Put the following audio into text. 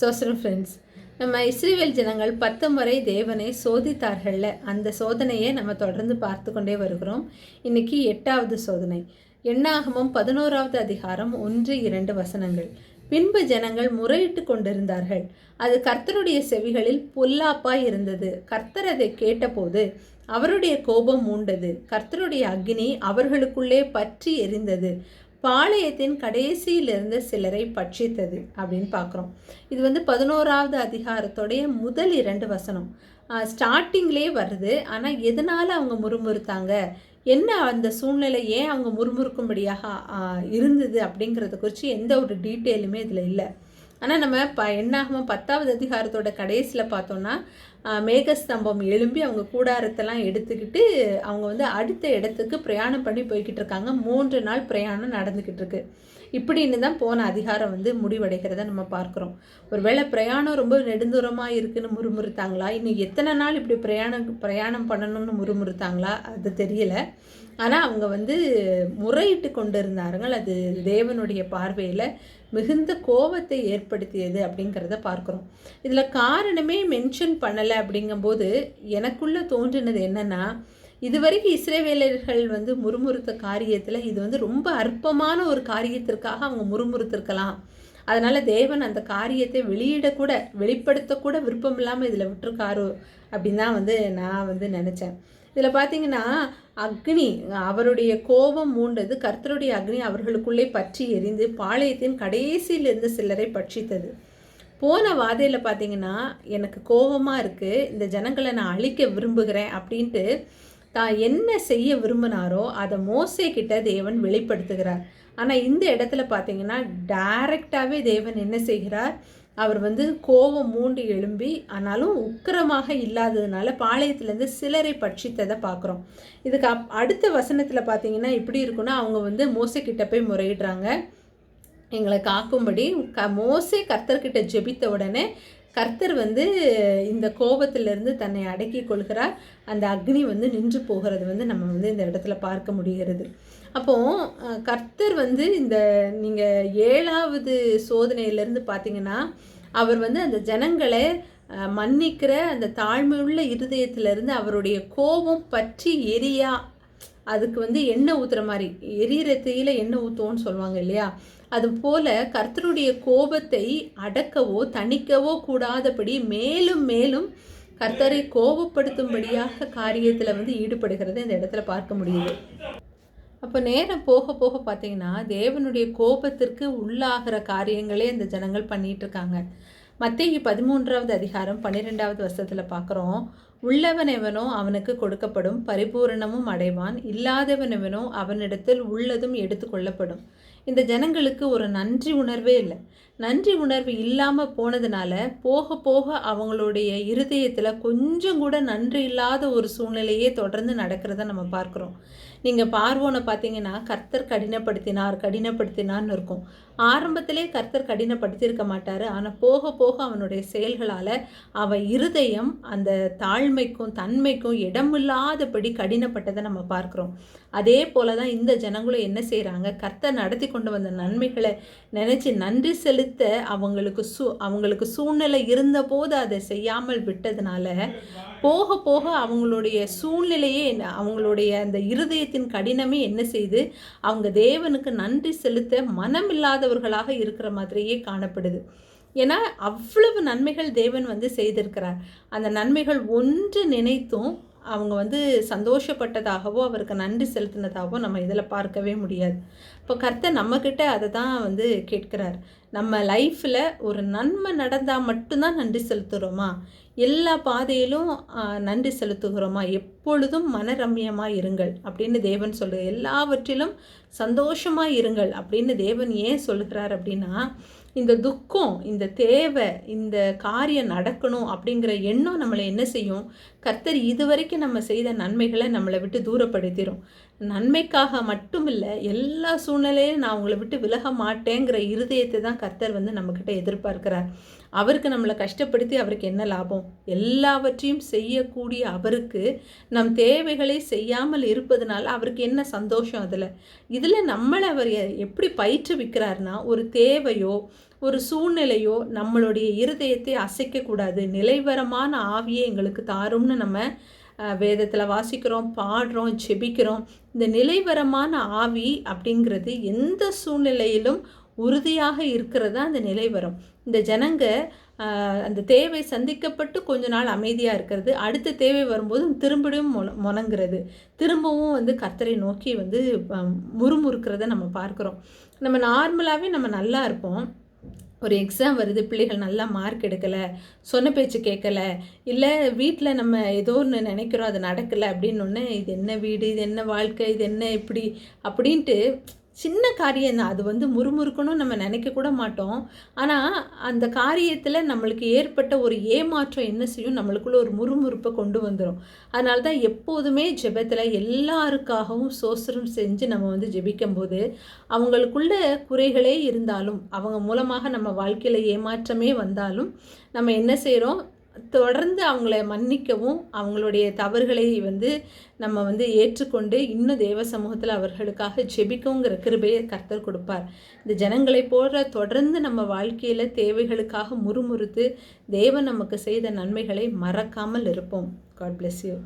சோசரம் friends நம்ம Israel ஜனங்கள் பத்து முறை தேவனை சோதித்தார்கள்ல. அந்த சோதனையை நம்ம தொடர்ந்து பார்த்து கொண்டே வருகிறோம். இன்னைக்கு எட்டாவது சோதனை. எண்ணாகமும் பதினோராவது அதிகாரம் ஒன்று இரண்டு வசனங்கள். பின்பு ஜனங்கள் முறையிட்டு கொண்டிருந்தார்கள். அது கர்த்தருடைய செவிகளில் பொல்லாப்பாய் இருந்தது. கர்த்தர் அதை கேட்டபோது அவருடைய கோபம் மூண்டது. கர்த்தருடைய அக்னி அவர்களுக்குள்ளே பற்றி எரிந்தது. பாளையத்தின் கடைசியில் இருந்த சிலரை பட்சித்தது அப்படின்னு பார்க்குறோம். இது வந்து பதினோராவது அதிகாரத்தோடைய முதல் இரண்டு வசனம். ஸ்டார்டிங்லேயே வருது. ஆனால் எதனால் அவங்க முறுமுறுத்தாங்க? என்ன அந்த சூழ்நிலை ஏன் அவங்க முறுமுறுக்கும்படியாக இருந்தது அப்படிங்கிறத குறித்து எந்த ஒரு டீட்டெயிலுமே இதில் இல்லை. ஆனால் நம்ம ப என்னாகுமோ பத்தாவது அதிகாரத்தோட கடைசியில் பார்த்தோன்னா மேகஸ்தம்பம் எழும்பி அவங்க கூடாரத்தெல்லாம் எடுத்துக்கிட்டு அவங்க வந்து அடுத்த இடத்துக்கு பிரயாணம் பண்ணி போய்கிட்டு இருக்காங்க. மூன்று நாள் பிரயாணம் நடந்துக்கிட்டு இருக்குது இப்படின்னு தான் போன அதிகாரம் வந்து முடிவடைகிறத நம்ம பார்க்குறோம். ஒருவேளை பிரயாணம் ரொம்ப நெடுந்தூரமாக இருக்குன்னு முறுமுறுத்தாங்களா? இன்னும் எத்தனை நாள் இப்படி பிரயாணம் பிரயாணம் பண்ணணும்னு முறுமுறுத்தாங்களா? அது தெரியல. ஆனால் அவங்க வந்து முறையிட்டு கொண்டு இருந்தார்கள் அது தேவனுடைய பார்வையில் மிகுந்த கோபத்தை ஏற்படுத்தியது அப்படிங்கிறத பார்க்குறோம். இதில் காரணமே மென்ஷன் பண்ணலை அப்படிங்கும்போது எனக்குள்ளே தோன்றினது என்னன்னா இதுவரைக்கும் இஸ்ரேவேலர்கள் வந்து முறுமுறுத்த காரியத்தில் இது வந்து ரொம்ப அற்பமான ஒரு காரியத்திற்காக அவங்க முறுமுறுத்திருக்கலாம். அதனால் தேவன் அந்த காரியத்தை வெளியிடக்கூட வெளிப்படுத்தக்கூட விருப்பம் இல்லாமல் இதில் விட்டுருக்காரு அப்படின்னு தான் வந்து நான் வந்து நினச்சேன். இதில் பார்த்தீங்கன்னா அக்னி அவருடைய கோபம் மூண்டது கர்த்தருடைய அக்னி அவர்களுக்குள்ளே பற்றி எரிந்து பாளையத்தின் கடைசியிலிருந்து சிலரை பட்சித்தது. போன வாதையில் பார்த்தீங்கன்னா எனக்கு கோபமாக இருக்குது இந்த ஜனங்களை நான் அழிக்க விரும்புகிறேன் அப்படின்ட்டு தான் என்ன செய்ய விரும்பினாரோ அதை மோசே கிட்ட தேவன் வெளிப்படுத்துகிறார். ஆனால் இந்த இடத்துல பார்த்தீங்கன்னா டைரக்டாகவே தேவன் என்ன செய்கிறார்? அவர் வந்து கோபம் மூண்டு எழும்பி ஆனாலும் உக்கிரமாக இல்லாததுனால பாளையத்துலேருந்து சிலரை பட்சித்ததை பார்க்குறோம். இதுக்கு அப் அடுத்த வசனத்தில் பார்த்தீங்கன்னா எப்படி இருக்குன்னா அவங்க வந்து மோசக்கிட்ட போய் முறையிடுறாங்க. எங்களை காக்கும்படி க மோசே கர்த்தர்கிட்ட ஜெபித்த உடனே கர்த்தர் வந்து இந்த கோபத்திலிருந்து தன்னை அடக்கி கொள்கிறார். அந்த அக்னி வந்து நின்று போகிறது வந்து நம்ம வந்து இந்த இடத்துல பார்க்க முடிகிறது. அப்போ கர்த்தர் வந்து இந்த நீங்கள் ஏழாவது சோதனையிலேருந்து பார்த்தீங்கன்னா அவர் வந்து அந்த ஜனங்களை மன்னிக்கிற அந்த தாழ்மையுள்ள இருதயத்திலிருந்து அவருடைய கோபம் பற்றி எரியா. அதுக்கு வந்து எண்ணெய் ஊற்றுற மாதிரி எரியிற தீயில எண்ணெய் ஊற்றுவோன்னு சொல்லுவாங்க இல்லையா? அது போல கர்த்தருடைய கோபத்தை அடக்கவோ தணிக்கவோ கூடாதபடி மேலும் மேலும் கர்த்தரை கோபப்படுத்தும்படியாக காரியத்தில் வந்து ஈடுபடுகிறத இந்த இடத்துல பார்க்க முடியுது. அப்போ நேரம் போக போக பார்த்தீங்கன்னா தேவனுடைய கோபத்திற்கு உள்ளாகிற காரியங்களே இந்த ஜனங்கள் பண்ணிகிட்டு இருக்காங்க. மத்தேயு பதிமூன்றாவது அதிகாரம் பன்னிரெண்டாவது வருஷத்தில் பார்க்குறோம். உள்ளவன் எவனோ அவனுக்கு கொடுக்கப்படும் பரிபூரணமும் அடைவான் இல்லாதவன் எவனோ அவனிடத்தில் உள்ளதும் எடுத்துக்கொள்ளப்படும் இந்த ஜனங்களுக்கு ஒரு நன்றி உணர்வே இல்லை. நன்றி உணர்வு இல்லாமல் போனதுனால போக போக அவங்களுடைய இருதயத்தில் கொஞ்சம் கூட நன்றி இல்லாத ஒரு சூழ்நிலையே தொடர்ந்து நடக்கிறத நம்ம பார்க்குறோம். நீங்கள் பார்வோனை பார்த்தீங்கன்னா கர்த்தர் கடினப்படுத்தினார் கடினப்படுத்தினார்னு இருக்கும். ஆரம்பத்திலே கர்த்தர் கடினப்படுத்தியிருக்க மாட்டார். ஆனால் போக போக அவனுடைய செயல்களால் அவன் இருதயம் அந்த தாழ்மைக்கும் தன்மைக்கும் இடமில்லாதபடி கடினப்பட்டதை நம்ம பார்க்குறோம். அதே போல தான் இந்த ஜனங்களும் என்ன செய்கிறாங்க கர்த்தர் நடத்தி கொண்டு வந்த நன்மைகளை நினச்சி நன்றி செலுத்த அவங்களுக்கு சூ அவங்களுக்கு சூழ்நிலை இருந்தபோது அதை செய்யாமல் விட்டதுனால போக போக அவங்களுடைய சூழ்நிலையே அவங்களுடைய அந்த இருதயத்தின் கடினமே என்ன செய்து அவங்க தேவனுக்கு நன்றி செலுத்த மனமில்லாதவர்களாக இருக்கிற மாதிரியே காணப்படுது. ஏன்னா அவ்வளவு நன்மைகள் தேவன் வந்து செய்திருக்கிறார். அந்த நன்மைகள் ஒன்று நினைத்தும் அவங்க வந்து சந்தோஷப்பட்டதாகவோ அவருக்கு நன்றி செலுத்தினதாகவோ நம்ம இதில் பார்க்கவே முடியாது. இப்போ கர்த்தர் நம்மக்கிட்ட அதை தான் வந்து கேட்கிறார். நம்ம லைஃப்பில் ஒரு நன்மை நடந்தால் மட்டும்தான் நன்றி செலுத்துகிறோமா எல்லா பாதையிலும் நன்றி செலுத்துகிறோமா? எப்பொழுதும் மனரம்யமாக இருங்கள் அப்படின்னு தேவன் சொல்லு எல்லாவற்றிலும் சந்தோஷமாக இருங்கள் அப்படின்னு தேவன் ஏன் சொல்லுகிறார் அப்படின்னா இந்த துக்கம் இந்த தேவை இந்த காரியம் நடக்கணும் அப்படிங்கிற எண்ணம் நம்மளை என்ன செய்யும்? கர்த்தர் இதுவரைக்கும் நம்ம செய்த நன்மைகளை நம்மளை விட்டு தூரப்படுத்திடும் நன்மைக்காக மட்டும் இல்லை எல்லா சூழ்நிலையிலும் நான் உங்களை விட்டு விலக மாட்டேங்கிற இருதயத்தை தான் கர்த்தர் வந்து நம்மக்கிட்ட எதிர்பார்க்கிறார். அவருக்கு நம்மளை கஷ்டப்படுத்தி அவருக்கு என்ன லாபம்? எல்லாவற்றையும் செய்யக்கூடிய அவருக்கு நம் தேவைகளை செய்யாமல் இருப்பதனால அவருக்கு என்ன சந்தோஷம் அதில்? இதில் நம்மளை அவர் எப்படி பயிற்றுவிக்கிறார்னா ஒரு தேவையோ ஒரு சூழ்நிலையோ நம்மளுடைய இருதயத்தை அசைக்கக்கூடாது. நிலைவரமான ஆவியை எங்களுக்கு தாரும்னு நம்ம வேதத்தில் வாசிக்கிறோம் பாடுறோம் ஜெபிக்கிறோம். இந்த நிலைவரமான ஆவி அப்படிங்கிறது எந்த சூழ்நிலையிலும் உறுதியாக இருக்கிறதா அந்த நிலைவரம். இந்த ஜனங்க அந்த தேவை சந்திக்கப்பட்டு கொஞ்ச நாள் அமைதியாக இருக்கிறது. அடுத்த தேவை வரும்போது திரும்பியும் மொ முணங்குறது. திரும்பவும் வந்து கர்த்தரை நோக்கி வந்து முறுமுறுக்கிறத நம்ம பார்க்குறோம். நம்ம நார்மலாகவே நம்ம நல்லா இருப்போம். ஒரு எக்ஸாம் வருது பிள்ளைகள் நல்லா மார்க் எடுக்கலை சொன்ன பேச்சு கேட்கல இல்லை வீட்டில் நம்ம ஏதோ ஒன்று நினைக்கிறோம் அது நடக்கலை அப்படின்னு ஒன்று இது என்ன வீடு இது என்ன வாழ்க்கை இது என்ன இப்படி அப்படின்ட்டு சின்ன காரியம் தான். அது வந்து முறுமுறுக்கணும் நம்ம நினைக்க கூட மாட்டோம். ஆனால் அந்த காரியத்தில் நம்மளுக்கு ஏற்பட்ட ஒரு ஏமாற்றம் என்ன செய்யும்? நம்மளுக்குள்ள ஒரு முறுமுறுப்பை கொண்டு வந்துடும் அதனால தான் எப்போதுமே ஜெபத்தில் எல்லாருக்காகவும் சோசரம் செஞ்சு நம்ம வந்து ஜெபிக்கும்போது அவங்களுக்குள்ள குறைகளே இருந்தாலும் அவங்க மூலமாக நம்ம வாழ்க்கையில் ஏமாற்றமே வந்தாலும் நம்ம என்ன செய்கிறோம் தொடர்ந்து அவங்கள மன்னிக்கவும் அவங்களுடைய தவறுகளை வந்து நம்ம வந்து ஏற்றுக்கொண்டு இன்னும் தேவ சமூகத்தில் அவர்களுக்காக ஜெபிக்கோங்கிற கிருபையை கர்த்தர் கொடுப்பார். இந்த ஜனங்களை போல தொடர்ந்து நம்ம வாழ்க்கையில் தேவைகளுக்காக முறுமுறுத்து தேவன் நமக்கு செய்த நன்மைகளை மறக்காமல் இருப்போம். God bless you